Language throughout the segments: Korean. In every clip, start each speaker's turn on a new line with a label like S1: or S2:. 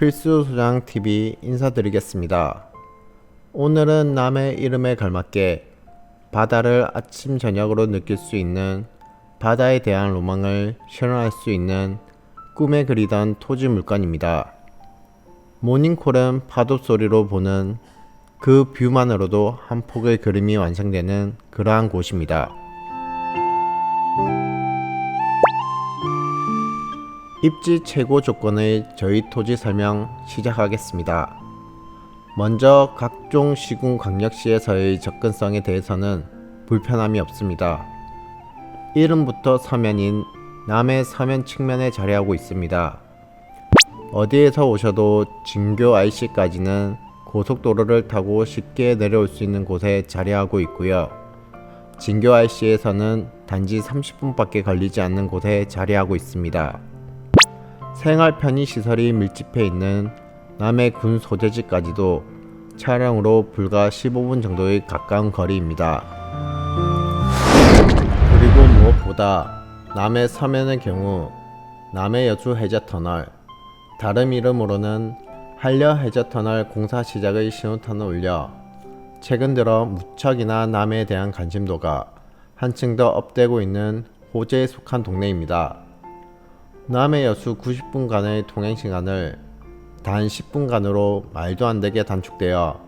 S1: 필수 소장 TV 인사드리겠습니다. 오늘은 남의 이름에 걸맞게 바다를 아침 저녁으로 느낄 수 있는 바다에 대한 로망을 실현할 수 있는 꿈에 그리던 토지 물건입니다. 모닝콜은 파도 소리로 보는 그 뷰만으로도 한 폭의 그림이 완성되는 그러한 곳입니다. 입지 최고 조건의 저희 토지 설명 시작하겠습니다. 먼저 각종 시군 광역시에서의 접근성에 대해서는 불편함이 없습니다. 이름부터 서면인 남해 서면 측면에 자리하고 있습니다. 어디에서 오셔도 진교 IC까지는 고속도로를 타고 쉽게 내려올 수 있는 곳에 자리하고 있고요. 진교 IC에서는 단지 30분밖에 걸리지 않는 곳에 자리하고 있습니다. 생활 편의 시설이 밀집해 있는 남해 군 소재지까지도 차량으로 불과 15분 정도의 가까운 거리입니다. 그리고 무엇보다 남해 서면의 경우 남해 여수 해저 터널 다른 이름으로는 한려 해저 터널 공사 시작의 신호탄을 올려 최근 들어 무척이나 남해에 대한 관심도가 한층 더 업되고 있는 호재에 속한 동네입니다. 남해 여수 90분간의 통행 시간을 단 10분간으로 말도 안 되게 단축되어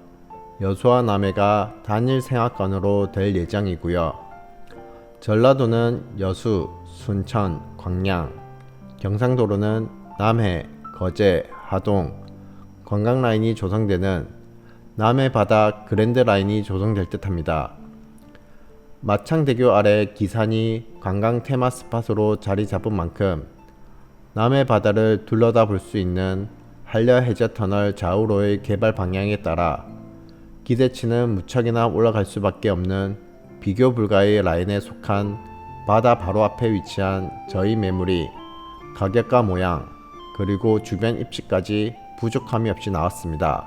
S1: 여수와 남해가 단일 생활권으로 될 예정이고요. 전라도는 여수, 순천, 광양, 경상도로는 남해, 거제, 하동, 관광 라인이 조성되는 남해 바다 그랜드 라인이 조성될 듯합니다. 마창대교 아래 기산이 관광 테마 스팟으로 자리 잡은 만큼 남해 바다를 둘러다 볼 수 있는 한려 해저 터널 좌우로의 개발 방향에 따라 기대치는 무척이나 올라갈 수밖에 없는 비교 불가의 라인에 속한 바다 바로 앞에 위치한 저희 매물이 가격과 모양 그리고 주변 입지까지 부족함이 없이 나왔습니다.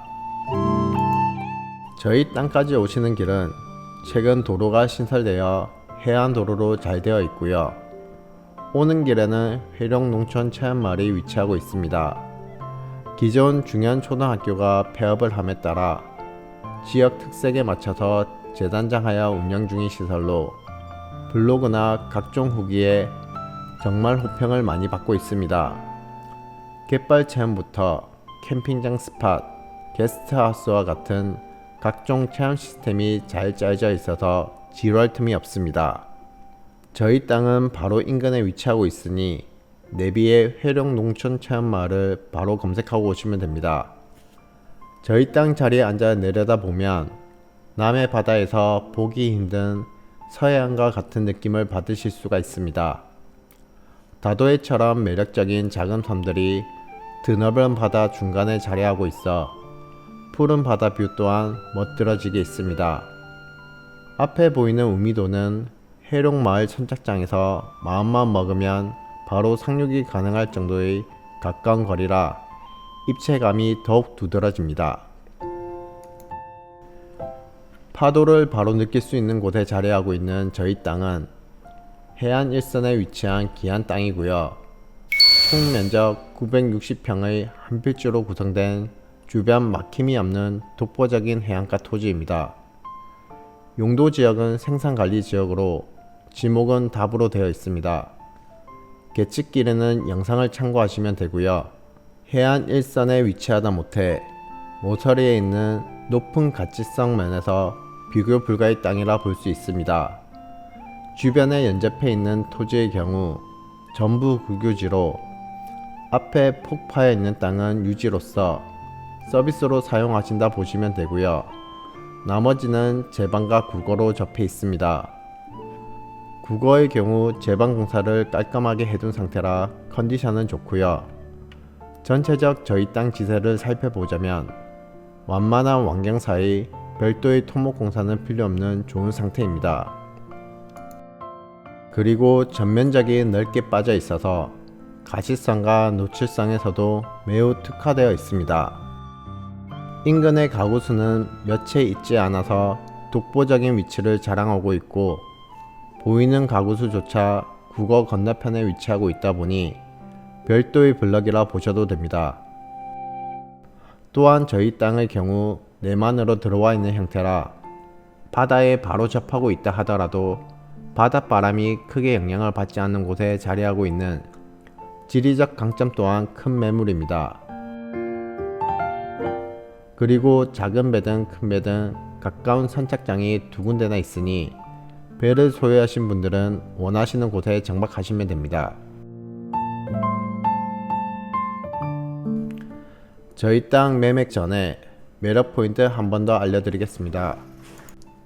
S1: 저희 땅까지 오시는 길은 최근 도로가 신설되어 해안 도로로 잘 되어 있고요. 오는 길에는 회룡 농촌 체험마을이 위치하고 있습니다. 기존 중현 초등학교가 폐업을 함에 따라 지역 특색에 맞춰서 재단장하여 운영 중인 시설로 블로그나 각종 후기에 정말 호평을 많이 받고 있습니다. 갯벌 체험부터 캠핑장 스팟, 게스트하우스와 같은 각종 체험 시스템이 잘 짜여져 있어서 지루할 틈이 없습니다. 저희 땅은 바로 인근에 위치하고 있으니 내비에 회룡 농촌 체험 마을을 바로 검색하고 오시면 됩니다. 저희 땅 자리에 앉아 내려다 보면 남해 바다에서 보기 힘든 서해안과 같은 느낌을 받으실 수가 있습니다. 다도해처럼 매력적인 작은 섬들이 드넓은 바다 중간에 자리하고 있어 푸른 바다 뷰 또한 멋들어지게 있습니다. 앞에 보이는 우미도는 해룡 마을 선착장에서 마음만 먹으면 바로 상륙이 가능할 정도의 가까운 거리라 입체감이 더욱 두드러집니다. 파도를 바로 느낄 수 있는 곳에 자리하고 있는 저희 땅은 해안 일선에 위치한 기한 땅이고요. 총 면적 960평의 한 필지로 구성된 주변 막힘이 없는 독보적인 해안가 토지입니다. 용도 지역은 생산관리 지역으로 지목은 답으로 되어 있습니다. 계측길에는 영상을 참고하시면 되고요. 해안 일선에 위치하다 못해 모서리에 있는 높은 가치성 면에서 비교 불가의 땅이라 볼 수 있습니다. 주변에 연접해 있는 토지의 경우 전부 국유지로 앞에 폭파해 있는 땅은 유지로서 서비스로 사용하신다 보시면 되고요. 나머지는 제방과 국어로 접해 있습니다. 국어의 경우 제방 공사를 깔끔하게 해둔 상태라 컨디션은 좋고요. 전체적 저희 땅 지세를 살펴보자면 완만한 환경 사이 별도의 토목 공사는 필요 없는 좋은 상태입니다. 그리고 전면적이 넓게 빠져 있어서 가시성과 노출성에서도 매우 특화되어 있습니다. 인근의 가구 수는 몇 채 있지 않아서 독보적인 위치를 자랑하고 있고 보이는 가구 수조차 국어 건너편에 위치하고 있다 보니 별도의 블럭이라 보셔도 됩니다. 또한 저희 땅의 경우 내만으로 들어와 있는 형태라 바다에 바로 접하고 있다 하더라도 바닷바람이 크게 영향을 받지 않는 곳에 자리하고 있는 지리적 강점 또한 큰 매물입니다. 그리고 작은 배든 큰 배든 가까운 선착장이 두 군데나 있으니 배를 소유하신 분들은 원하시는 곳에 정박하시면 됩니다. 저희 땅 매매 전에 매력 포인트 한 번 더 알려드리겠습니다.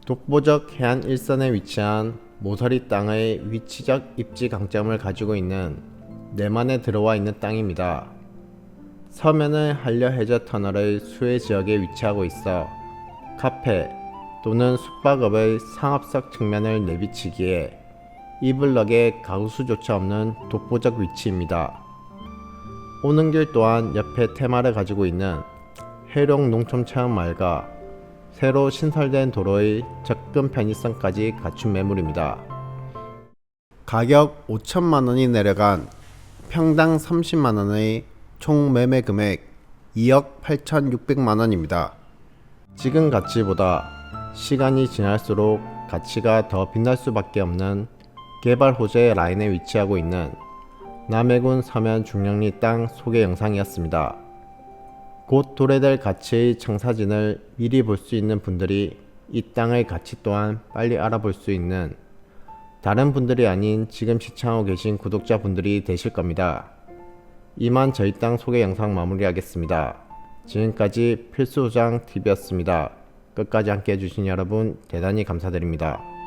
S1: 독보적 해안 일선에 위치한 모서리 땅의 위치적 입지 강점을 가지고 있는 내만에 들어와 있는 땅입니다. 서면은 한려 해저 터널의 수해 지역에 위치하고 있어 카페 또는 숙박업의 상업적 측면을 내비치기에 이 블럭에 가구수조차 없는 독보적 위치입니다. 오는 길 또한 옆에 테마를 가지고 있는 해룡 농촌 체험마을과 새로 신설된 도로의 접근 편의성까지 갖춘 매물입니다. 가격 5천만 원이 내려간 평당 30만 원의 총 매매 금액 2억 8,600만 원입니다. 지금 가치보다 시간이 지날수록 가치가 더 빛날 수밖에 없는 개발 호재 라인에 위치하고 있는 남해군 서면 중령리 땅 소개 영상이었습니다. 곧 도래될 가치의 청사진을 미리 볼 수 있는 분들이 이 땅의 가치 또한 빨리 알아볼 수 있는 다른 분들이 아닌 지금 시청하고 계신 구독자분들이 되실 겁니다. 이만 저희 땅 소개 영상 마무리하겠습니다. 지금까지 필수우장 TV였습니다. 끝까지 함께 해주신 여러분 대단히 감사드립니다.